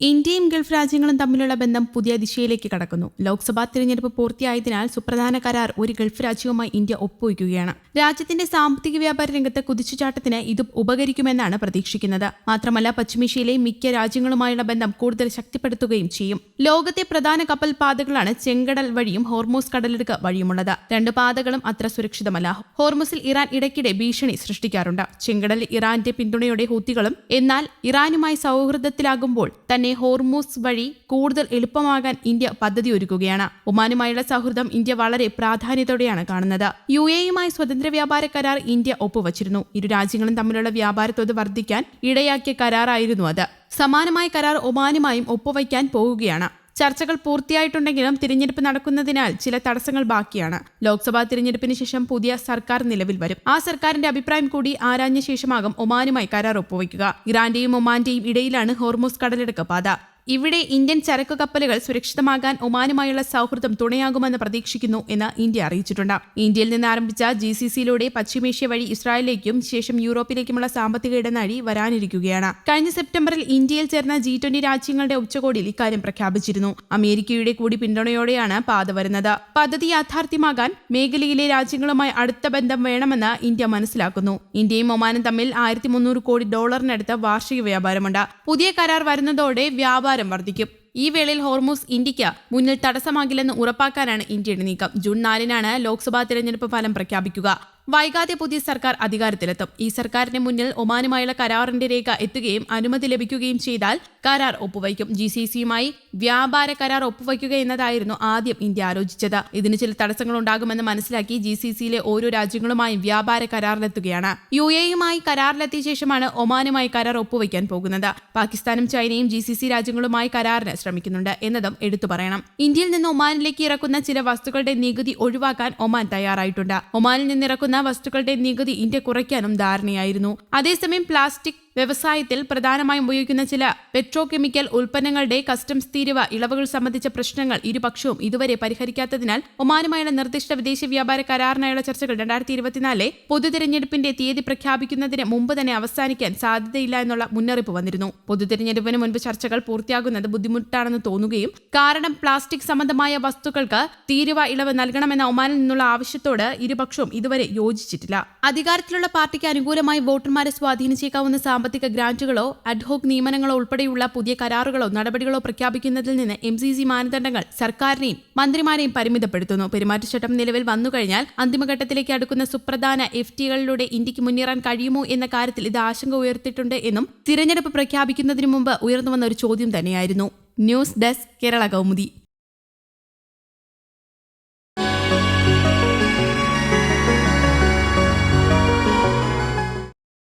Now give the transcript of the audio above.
ഇന്ത്യയും ഗൾഫ് രാജ്യങ്ങളും തമ്മിലുള്ള ബന്ധം പുതിയ ദിശയിലേക്ക് കടക്കുന്നു. ലോക്സഭാ തിരഞ്ഞെടുപ്പ് പൂർത്തിയായതിനാൽ സുപ്രധാന കരാർ ഒരു ഗൾഫ് രാജ്യവുമായി ഇന്ത്യ ഒപ്പുവയ്ക്കുകയാണ്. രാജ്യത്തിന്റെ സാമ്പത്തിക വ്യാപാര രംഗത്ത് കുതിച്ചുചാട്ടത്തിന് ഇത് ഉപകരിക്കുമെന്നാണ് പ്രതീക്ഷിക്കുന്നത്. മാത്രമല്ല പശ്ചിമേഷ്യയിലെ മിക്ക രാജ്യങ്ങളുമായുള്ള ബന്ധം കൂടുതൽ ശക്തിപ്പെടുത്തുകയും ചെയ്യും. ലോകത്തെ പ്രധാന കപ്പൽ പാതകളാണ് ചെങ്കടൽ വഴിയും ഹോർമോസ് കടലിടുക്ക് വഴിയുമുള്ളത്. രണ്ട് പാതകളും അത്ര സുരക്ഷിതമല്ല. ഹോർമോസിൽ ഇറാൻ ഇടയ്ക്കിടെ ഭീഷണി സൃഷ്ടിക്കാറുണ്ട്. ചെങ്കടൽ ഇറാന്റെ പിന്തുണയോടെ ഹൂത്തികളും എന്നാൽ ഇറാനുമായി സൗഹൃദത്തിലാകുമ്പോൾ തന്നെ ഹോർമൂസ് വഴി കൂടുതൽ എളുപ്പമാകാൻ ഇന്ത്യ പദ്ധതി ഒരുക്കുകയാണ് ഒമാനുമായുള്ള സൗഹൃദം ഇന്ത്യ വളരെ പ്രാധാന്യത്തോടെയാണ് കാണുന്നത്. യു എയുമായി സ്വതന്ത്ര വ്യാപാര കരാർ ഇന്ത്യ ഒപ്പുവച്ചിരുന്നു. ഇരു രാജ്യങ്ങളും തമ്മിലുള്ള വ്യാപാരത്തോത് വർദ്ധിക്കാൻ ഇടയാക്കിയ കരാറായിരുന്നു അത്. സമാനമായ കരാർ ഒമാനുമായും ഒപ്പുവയ്ക്കാൻ പോവുകയാണ് ചർച്ചകൾ പൂർത്തിയായിട്ടുണ്ടെങ്കിലും തിരഞ്ഞെടുപ്പ് നടക്കുന്നതിനാൽ ചില തടസ്സങ്ങൾ ബാക്കിയാണ്. ലോക്സഭാ തിരഞ്ഞെടുപ്പിന് ശേഷം പുതിയ സർക്കാർ നിലവിൽ വരും. ആ സർക്കാരിന്റെ അഭിപ്രായം കൂടി ആരാഞ്ഞ ശേഷമാകും ഒമാനുമായി കരാർ ഒപ്പുവയ്ക്കുക. ഇറാന്റെയും ഒമാന്റെയും ഇടയിലാണ് ഹോർമോസ് കടലെടുക്ക പാത ഇവിടെ ഇന്ത്യൻ ചരക്കു കപ്പലുകൾ സുരക്ഷിതമാകാൻ ഒമാനുമായുള്ള സൗഹൃദം തുണയാകുമെന്ന് പ്രതീക്ഷിക്കുന്നു എന്ന് ഇന്ത്യ അറിയിച്ചിട്ടുണ്ട്. ഇന്ത്യയിൽ നിന്ന് ആരംഭിച്ച ജി സി സിയിലൂടെ പശ്ചിമേഷ്യ വഴി ഇസ്രായേലിലേക്കും ശേഷം യൂറോപ്പിലേക്കുമുള്ള സാമ്പത്തിക ഇടനാഴി വരാനിരിക്കുകയാണ്. കഴിഞ്ഞ സെപ്റ്റംബറിൽ ഇന്ത്യയിൽ ചേർന്ന ജി ട്വന്റി രാജ്യങ്ങളുടെ ഉച്ചകോടിയിൽ ഇക്കാര്യം പ്രഖ്യാപിച്ചിരുന്നു. അമേരിക്കയുടെ കൂടി പിന്തുണയോടെയാണ് പാത വരുന്നത്. പദ്ധതി യാഥാർത്ഥ്യമാകാൻ മേഖലയിലെ രാജ്യങ്ങളുമായി അടുത്ത ബന്ധം വേണമെന്ന് ഇന്ത്യ മനസ്സിലാക്കുന്നു. ഇന്ത്യയും ഒമാനും തമ്മിൽ ആയിരത്തി കോടി ഡോളറിനടുത്ത് വാർഷിക വ്യാപാരമുണ്ട്. പുതിയ കരാർ വരുന്നതോടെ വ്യാപാരം വർദ്ധിക്കും ഈ വേളയിൽ ഹോർമൂസ് ഇന്ത്യയ്ക്ക് മുന്നിൽ തടസ്സമാകില്ലെന്ന് ഉറപ്പാക്കാനാണ് ഇന്ത്യയുടെ നീക്കം. ജൂൺ നാലിനാണ് ലോക്സഭാ തിരഞ്ഞെടുപ്പ് ഫലം പ്രഖ്യാപിക്കുക. വൈകാതെ പുതിയ സർക്കാർ അധികാരത്തിലെത്തും. ഈ സർക്കാരിന് മുന്നിൽ ഒമാനുമായുള്ള കരാറിന്റെ രേഖ എത്തുകയും അനുമതി ലഭിക്കുകയും ചെയ്താൽ കരാർ ഒപ്പുവയ്ക്കും. ജി സി സിയുമായി വ്യാപാര കരാർ ഒപ്പുവയ്ക്കുക എന്നതായിരുന്നു ആദ്യം ഇന്ത്യ ആലോചിച്ചത്. ഇതിന് ചില തടസ്സങ്ങൾ ഉണ്ടാകുമെന്ന് മനസ്സിലാക്കി ജി സി സിയിലെ ഓരോ രാജ്യങ്ങളുമായും വ്യാപാര കരാറിലെത്തുകയാണ്. യു എയുമായി കരാറിലെത്തിയ ശേഷമാണ് ഒമാനുമായി കരാർ ഒപ്പുവയ്ക്കാൻ പോകുന്നത്. പാകിസ്ഥാനും ചൈനയും ജി സി സി രാജ്യങ്ങളുമായി കരാറിന് ശ്രമിക്കുന്നുണ്ട് എന്നതും എടുത്തു പറയണം. ഇന്ത്യയിൽ നിന്ന് ഒമാനിലേക്ക് ഇറക്കുന്ന ചില വസ്തുക്കളുടെ നികുതി ഒഴിവാക്കാൻ ഒമാൻ തയ്യാറായിട്ടുണ്ട്. ഒമാനിൽ നിന്ന് വസ്തുക്കളുടെ നികുതി ഇന്ത്യ കുറയ്ക്കാനും ധാരണയായിരുന്നു. അതേസമയം പ്ലാസ്റ്റിക് വ്യവസായത്തിൽ പ്രധാനമായും ഉപയോഗിക്കുന്ന ചില പെട്രോ കെമിക്കൽ ഉൽപ്പന്നങ്ങളുടെ കസ്റ്റംസ് തീരുവ ഇളവുകൾ സംബന്ധിച്ച പ്രശ്നങ്ങൾ ഇരുപക്ഷവും ഇതുവരെ പരിഹരിക്കാത്തതിനാൽ ഒമാനുമായുള്ള നിർദ്ദിഷ്ട വിദേശ വ്യാപാര കരാറിനായുള്ള ചർച്ചകൾ രണ്ടായിരത്തി ഇരുപത്തിനാലിലെ പൊതു തിരഞ്ഞെടുപ്പിന്റെ തീയതി പ്രഖ്യാപിക്കുന്നതിന് മുമ്പ് തന്നെ അവസാനിക്കാൻ സാധ്യതയില്ല എന്നുള്ള മുന്നറിയിപ്പ് വന്നിരുന്നു. പൊതു തിരഞ്ഞെടുപ്പിന് മുൻപ് ചർച്ചകൾ പൂർത്തിയാകുന്നത് ബുദ്ധിമുട്ടാണെന്ന് തോന്നുകയും കാരണം പ്ലാസ്റ്റിക് സംബന്ധമായ വസ്തുക്കൾക്ക് തീരുവ ഇളവ് നൽകണമെന്ന ഒമാനിൽ നിന്നുള്ള ആവശ്യത്തോട് ഇരുപക്ഷവും ഇതുവരെ യോജിച്ചിട്ടില്ല. അധികാരത്തിലുള്ള പാർട്ടിക്ക് അനുകൂലമായി വോട്ടർമാരെ സ്വാധീനിച്ചേക്കാവുന്ന സാമ്പത്തിക ഗ്രാന്റുകളോ അഡ്ഹോക് നിയമനങ്ങളോ ഉൾപ്പെടെയുള്ള പുതിയ കരാറുകളോ നടപടികളോ പ്രഖ്യാപിക്കുന്നതിൽ നിന്ന് എം സി സി മാനദണ്ഡങ്ങൾ സർക്കാരിനെയും മന്ത്രിമാരെയും പരിമിതപ്പെടുത്തുന്നു. പെരുമാറ്റച്ചട്ടം നിലവിൽ വന്നുകഴിഞ്ഞാൽ അന്തിമഘട്ടത്തിലേക്ക് അടുക്കുന്ന സുപ്രധാന എഫ് ടികളിലൂടെ ഇന്ത്യയ്ക്ക് മുന്നേറാൻ കഴിയുമോ എന്ന കാര്യത്തിൽ ഇത് ആശങ്ക ഉയർത്തിയിട്ടുണ്ട് എന്നും തിരഞ്ഞെടുപ്പ് പ്രഖ്യാപിക്കുന്നതിന് മുമ്പ് ഉയർന്നുവന്ന ഒരു ചോദ്യം തന്നെയായിരുന്നു. News desk Kerala Kaumudi.